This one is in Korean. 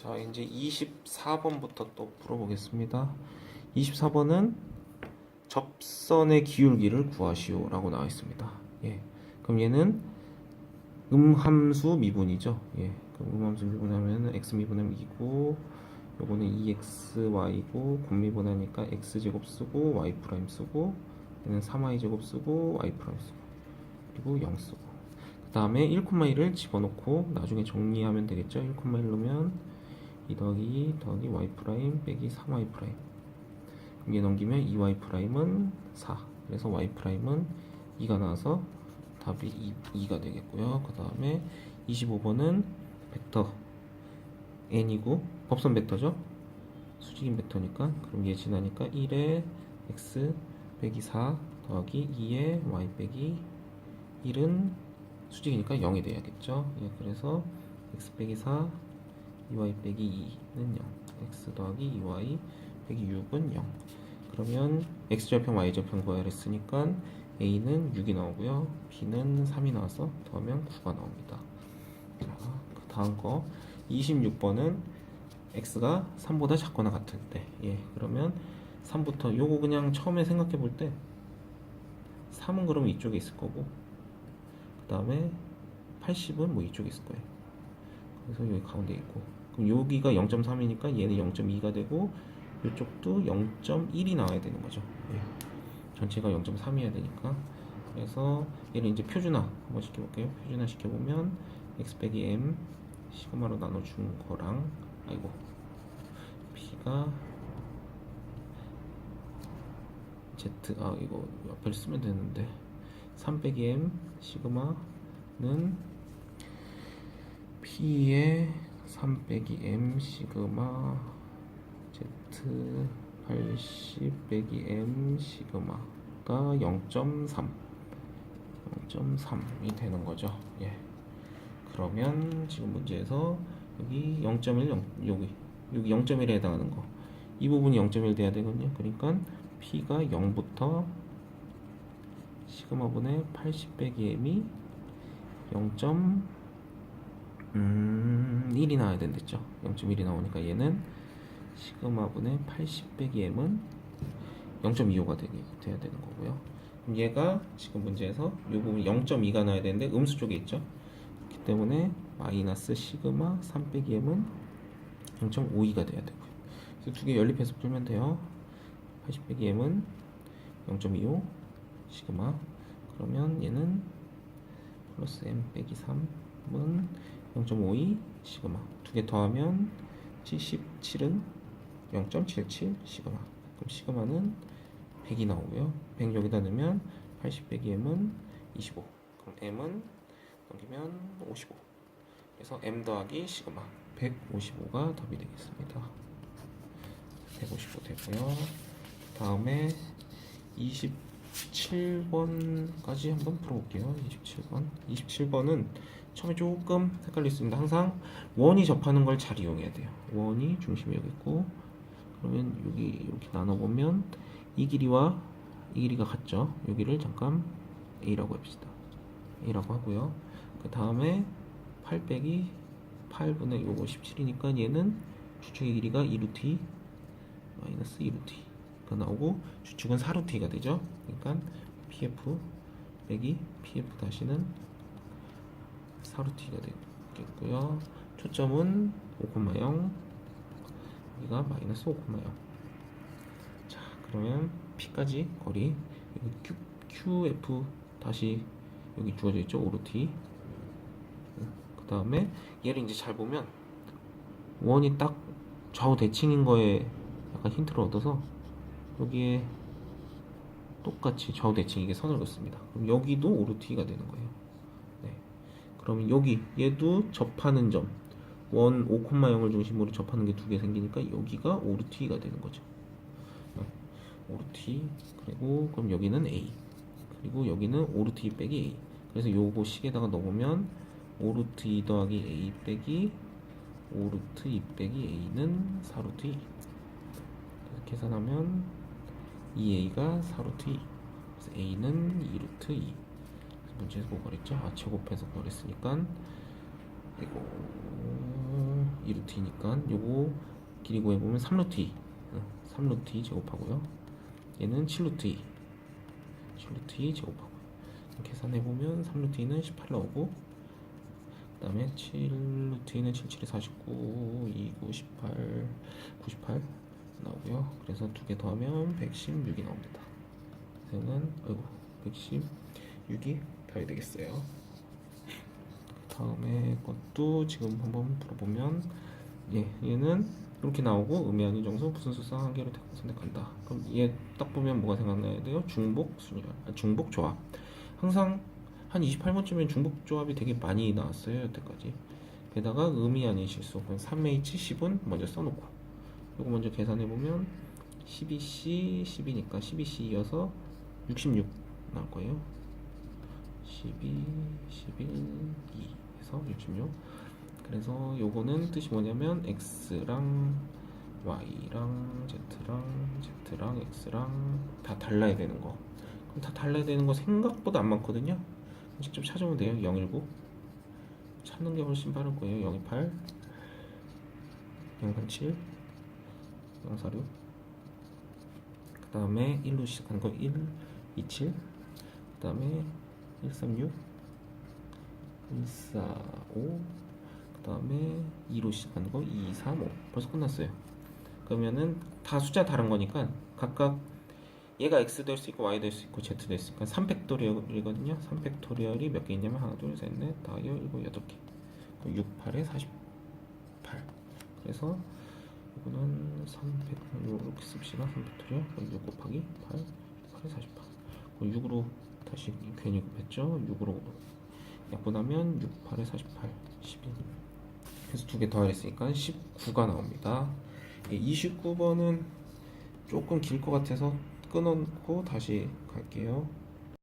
자, 이제 24번부터 또 풀어보겠습니다. 24번은 접선의 기울기를 구하시오 라고 나와 있습니다. 예. 그럼 얘는 음함수 미분이죠. 예. 그럼 음함수 미분하면 x 미분하면 2고 요거는 2xy고 곱미분하니까 x제곱 쓰고 y 프라임 쓰고 얘는 3y 제곱 쓰고 y 프라임 쓰고 그리고 0 쓰고 그 다음에 1,1을 집어넣고 나중에 정리하면 되겠죠 1,1 넣으면 2 더하기 2 더하기 y 프라임 빼기 3y 프라임. 얘 넘기면 2y 프라임은 4 그래서 y 프라임은 2가 나와서 답이 2, 가 되겠고요. 그 다음에 25번은 벡터. n이고 법선 벡터죠? 수직인 벡터니까. 그럼 얘 지나니까 1에 x 빼기 4 더하기 2에 y 빼기 1은 수직이니까 0이 돼야겠죠? 예, 그래서 x 빼기 4 2y 빼기 2는 0 x 더하기 2y 빼기 6은 0 그러면 x절편 y절편 구하라 했으니까 a는 6이 나오고요. B는 3이 나와서 더하면 9가 나옵니다. 자, 그 다음 거. 26번은 x가 3보다 작거나 같을 때. 예, 그러면 3부터 요거 그냥 처음에 생각해 볼 때 3은 그러면 이쪽에 있을 거고 그 다음에 80은 뭐 이쪽에 있을 거예요. 그래서 여기 가운데 있고 여기가 0.3이니까 얘는 0.2가 되고 이쪽도 0.1이 나와야 되는 거죠. 예. 전체가 0.3이어야 되니까. 그래서 얘를 이제 표준화 한번 시켜볼게요. 표준화 시켜보면 x 빼기 m 시그마로 나눠준 거랑 아이고 b가 z 아 이거 옆에 쓰면 되는데. 3 빼기 m 시그마는 p의 3 빼기 m 시그마 z 80 빼기 m 시그마가 0.3 0.3이 되는 거죠 예. 그러면 지금 문제에서 여기 0.1 0, 여기 여기 0.1에 해당하는 거 이 부분이 0.1 돼야 되거든요 그러니까 P가 0부터 시그마분의 80 빼기 M이 0. 음, 1이 나와야 된댔죠. 0.1이 나오니까 얘는 시그마분의 80 빼기 M은 0.25가 되게, 돼야 되는 거고요. 그럼 얘가 지금 문제에서 이 부분 0.2가 나와야 되는데 음수 쪽에 있죠? 그렇기 때문에 마이너스 시그마 3 빼기 M은 0.52가 돼야 되고요. 그래서 두 개 연립해서 풀면 돼요. 80 빼기 M은 0.25 시그마. 그러면 얘는 플러스 M 빼기 3은 0.52 시그마. 두 개 더하면 77은 0.77 시그마. 그럼 시그마는 100이 나오고요. 100 여기다 넣으면 80 빼기 M은 25 그럼 M은 넘기면 55 그래서 M 더하기 시그마. 155가 답이 되겠습니다. 155 되고요. 다음에 27번까지 한번 풀어볼게요. 27번. 27번은 처음에 조금 있는데 항상 원이 접하는 걸 잘 이용해야 돼요. 원이 중심이 여기 있고 그러면 여기 이렇게 나눠보면 이 길이와 이 길이가 같죠? 여기를 잠깐 A라고 합시다. A라고 하고요. 그 다음에 8 빼기 8분의 요거 17이니까 얘는 주축의 길이가 2루트 2 마이너스 2루트 2가 나오고 주축은 4루트 2가 되죠? 그러니까 PF 빼기 PF 다시는 4루트 2가 되겠고요. 초점은 5,0 여기가 마이너스 5,0 자 그러면 P까지 거리. 여기 Q, QF 다시 여기 주어져 있죠? 5루트 2그 다음에 얘를 이제 잘 보면 원이 딱 좌우 대칭인 거에 약간 힌트를 얻어서 여기에 똑같이 좌우 대칭 이게 선을 그었습니다. 그럼 여기도 오르트가 되는 거예요. 네. 그러면 여기 얘도 접하는 점, 원 5,0을 중심으로 접하는 게 두 개 생기니까 여기가 오르트가 되는 거죠. 네. 오르트 그리고 그럼 여기는 A 그리고 여기는 오르트 빼기 A 그래서 요거 식에다가 넣으면 오루트 2 더하기 a 빼기 오루트 2 빼기 a는 4루트 2 그래서 계산하면 2a가 4루트 2 그래서 a는 2루트 2 그래서 문제에서 뭐 그랬죠? 아 제곱해서 그랬으니까 이거 2루트 2니까 요거 길이 구해보면 3루트 2 어, 3루트 2 제곱하고요. 얘는 7루트 2 7루트 2 제곱하고 계산해보면 3루트 2는 18 나오고 그 다음에 7루트 2는 77에 49 29 18 98 나오고요. 그래서 두 개 더하면 116이 나옵니다. 그러면 아이고 116이 답이 되겠어요 다음에 것도 지금 한번 풀어보면 예, 얘는 이렇게 나오고 음이 아닌 정수 무슨 수상 한 개를 선택한다. 그럼 얘 딱 보면 뭐가 생각나야 돼요? 중복 순열, 아, 중복 조합. 항상 한 28번쯤엔 중복 조합이 되게 많이 나왔어요 여태까지. 게다가 음이 아닌 실수. 그럼 3H 10은 먼저 써놓고 이거 먼저 계산해 보면 12C 10이니까 12C 이어서 66 나올 거예요. 12, 11, 2 해서 66 그래서 요거는 뜻이 뭐냐면 x랑 y랑 z랑 z랑 x랑 다 달라야 되는 거. 그럼 다 달라야 되는 거 생각보다 안 많거든요. 직접 찾으면 돼요 019 찾는 게 훨씬 빠를 거예요 028 037 046 그 다음에 1로 시작하는 거 1, 27 그 다음에 136 145 그 다음에 2로 시작하는 거 2, 3, 5 벌써 끝났어요. 그러면은 다 숫자 다른 거니까 각각 얘가 x 될 수 있고 y 될 수 있고 z 될 수 있고 3팩토리얼이거든요. 3팩토리얼이 몇 개 있냐면 하나 둘셋넷 다섯 일곱 개. 6, 8에 48 그래서 이거는 3팩 이렇게 씁시다. 3팩토리얼. 6 곱하기 8 8에 48 6으로 다시 괜히 곱했죠 6으로 약분하면 6, 8에 48 12 그래서 두 개 더했으니까 19가 나옵니다. 29번은 조금 길 것 같아서 끊어놓고 다시 갈게요.